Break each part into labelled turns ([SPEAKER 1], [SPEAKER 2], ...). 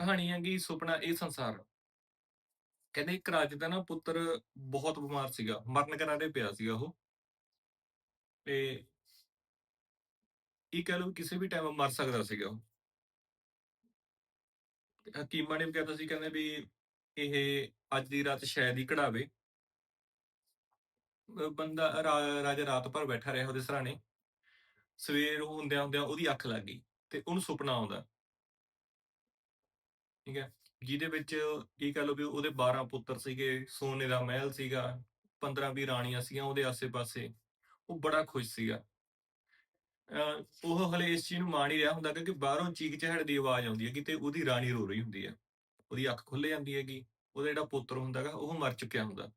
[SPEAKER 1] ਕਹਾਣੀ ਹੈਗੀ ਸੁਪਨਾ ਇਹ ਸੰਸਾਰ। ਕਹਿੰਦੇ ਇੱਕ ਰਾਜ ਦਾ ਨਾ ਪੁੱਤਰ ਬਹੁਤ ਬਿਮਾਰ ਸੀਗਾ, ਮਰਨ ਕਿਨਾਰੇ ਪਿਆ ਸੀਗਾ ਉਹ। ਤੇ ਇਹ ਕਹਿ ਲਓ ਵੀ ਕਿਸੇ ਵੀ ਟਾਈਮ ਮਰ ਸਕਦਾ ਸੀਗਾ ਉਹ। ਹਕੀਮਾਂ ਨੇ ਵੀ ਕਹਿੰਦਾ ਸੀ ਕਹਿੰਦੇ ਵੀ ਇਹ ਅੱਜ ਦੀ ਰਾਤ ਸ਼ਾਇਦ ਹੀ ਕਢਾਵੇ ਬੰਦਾ ਰਾ ਰਾਜਾ ਰਾਤ ਭਰ ਬੈਠਾ ਰਿਹਾ ਉਹਦੇ ਸਰਾਣੇ ਸਵੇਰ ਹੁੰਦਿਆਂ ਹੁੰਦਿਆਂ ਉਹਦੀ ਅੱਖ ਲੱਗ ਗਈ ਤੇ ਉਹਨੂੰ ਸੁਪਨਾ ਆਉਂਦਾ। ਠੀਕ ਹੈ, ਜਿਹਦੇ ਵਿੱਚ ਇਹ ਕਹਿ ਲਓ ਵੀ ਉਹਦੇ 12 ਪੁੱਤਰ ਸੀਗੇ, ਸੋਨੇ ਦਾ ਮਹਿਲ ਸੀਗਾ, 15-20 ਰਾਣੀਆਂ ਸੀਗੀਆਂ ਉਹਦੇ ਆਸੇ-ਪਾਸੇ। ਉਹ ਬੜਾ ਖੁਸ਼ ਸੀਗਾ। ਉਹ ਹਲੇ ਇਸ ਚੀਜ਼ ਨੂੰ ਮਾਣ ਹੀ ਰਿਹਾ ਹੁੰਦਾ ਕਿ ਬਾਹਰੋਂ ਚੀਖ-ਚਿਹਾੜ ਦੀ ਆਵਾਜ਼ ਆਉਂਦੀ ਹੈਗੀ ਤੇ ਉਹਦੀ ਰਾਣੀ ਰੋ ਰਹੀ ਹੁੰਦੀ ਹੈ। ਉਹਦੀ ਅੱਖ ਖੁੱਲ ਜਾਂਦੀ ਹੈਗੀ, ਉਹਦਾ ਜਿਹੜਾ ਪੁੱਤਰ ਹੁੰਦਾ ਹੈਗਾ ਉਹ ਮਰ ਚੁੱਕਿਆ ਹੁੰਦਾ।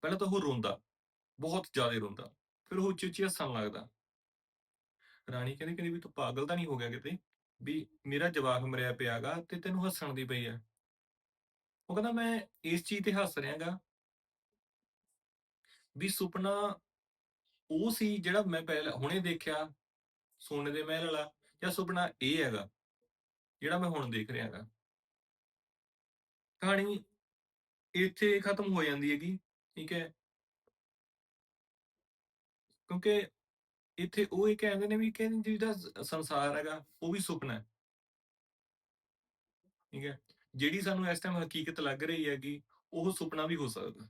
[SPEAKER 1] ਪਹਿਲਾਂ ਤਾਂ ਉਹ ਰੋਂਦਾ, ਬਹੁਤ ਜ਼ਿਆਦਾ ਰੋਂਦਾ, ਫਿਰ ਉਹ ਉੱਚੀ-ਉੱਚੀ ਹੱਸਣ ਲੱਗਦਾ। ਰਾਣੀ ਕਹਿੰਦੀ ਕਹਿੰਦੀ ਵੀ ਤੂੰ ਪਾਗਲ ਤਾਂ ਨਹੀਂ ਹੋ ਗਿਆ ਕਿਤੇ, ਵੀ ਮੇਰਾ ਜਵਾਕ ਮਰਿਆ ਪਿਆ ਗਾ ਤੇ ਤੈਨੂੰ ਹੱਸਣ ਦੀ ਪਈ ਆ। ਉਹ ਕਹਿੰਦਾ ਮੈਂ ਇਸ ਚੀਜ਼ ਤੇ ਹੱਸ ਰਿਹਾ ਵੀ ਸੁਪਨਾ ਉਹ ਸੀ ਜਿਹੜਾ ਮੈਂ ਪਹਿਲਾਂ ਹੁਣੇ ਦੇਖਿਆ, ਸੋਨੇ ਦੇ ਮਹਿਲ ਵਾਲਾ ਜਾਂ ਸੁਪਨਾ ਇਹ ਹੈਗਾ, ਜਿਹੜਾ ਮੈਂ ਹੁਣ ਦੇਖ ਰਿਹਾ ਗਾ। ਕਹਾਣੀ ਇੱਥੇ ਖਤਮ ਹੋ ਜਾਂਦੀ ਹੈਗੀ, ਠੀਕ ਹੈ। ਕਿਉਂਕਿ ਇੱਥੇ ਉਹ ਇਹ ਕਹਿੰਦੇ ਨੇ ਵੀ ਕਹਿੰਦੇ ਜਿਹੜਾ ਸੰਸਾਰ ਹੈਗਾ, ਉਹ ਵੀ ਸੁਪਨਾ ਹੈ। ਠੀਕ ਹੈ, ਜਿਹੜੀ ਸਾਨੂੰ ਇਸ ਟਾਈਮ ਹਕੀਕਤ ਲੱਗ ਰਹੀ ਹੈਗੀ, ਉਹ ਸੁਪਨਾ ਵੀ ਹੋ ਸਕਦਾ।